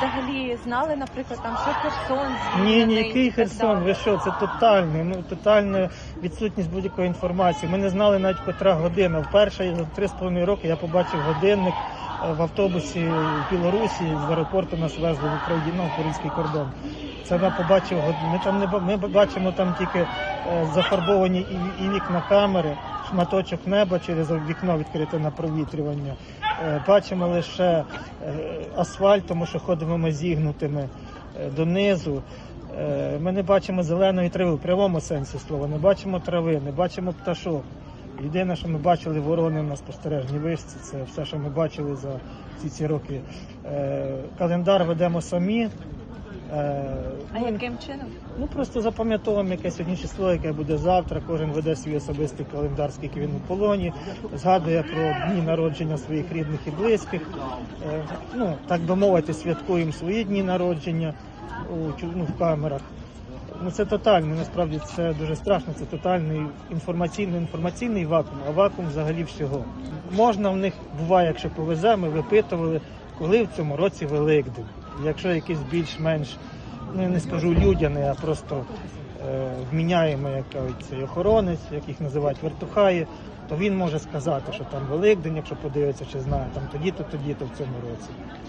взагалі знали, наприклад, там що Херсон Ні, звільнений ні, який Херсон, ви що, це тотальний, ну тотальна відсутність будь-якої інформації. Ми не знали навіть котра година. Вперше за три з половиною роки я побачив годинник е, в автобусі в Білорусі з аеропорту нас везли в Україну, в український кордон. Це я побачив Ми там не ми бачимо там тільки е, зафарбовані і, і вікна камери, шматочок неба через вікно відкрите на провітрювання. Е, Бачимо лише е, асфальт, тому що ходимо ми зігнутими е, донизу. Ми не бачимо зеленої трави в прямому сенсі слова, не бачимо трави, не бачимо пташок. Єдине, що ми бачили ворони на спостережній вишці, це все, що ми бачили за ці ці роки. Календар ведемо самі. А яким чином? Ну просто запам'ятовуємо яке сьогодні число, яке буде завтра. Кожен веде свій особистий календар, скільки він у полоні, згадує про дні народження своїх рідних і близьких. Е, ну так би мовити, святкуємо свої дні народження у ну, в камерах. Ну це тотальний, насправді це дуже страшно. Це тотальний інформаційний інформаційний вакуум, а вакуум взагалі всього. Можна в них буває, якщо повезе, ми випитували, коли в цьому році Великдень. Якщо якийсь більш-менш ну я не скажу людяний, а просто е, вміняємо, як кажуть, цей охоронець, як їх називають вертухаї, то він може сказати, що там Великдень, якщо подивиться, чи знає, там тоді-то, тоді-то в цьому році.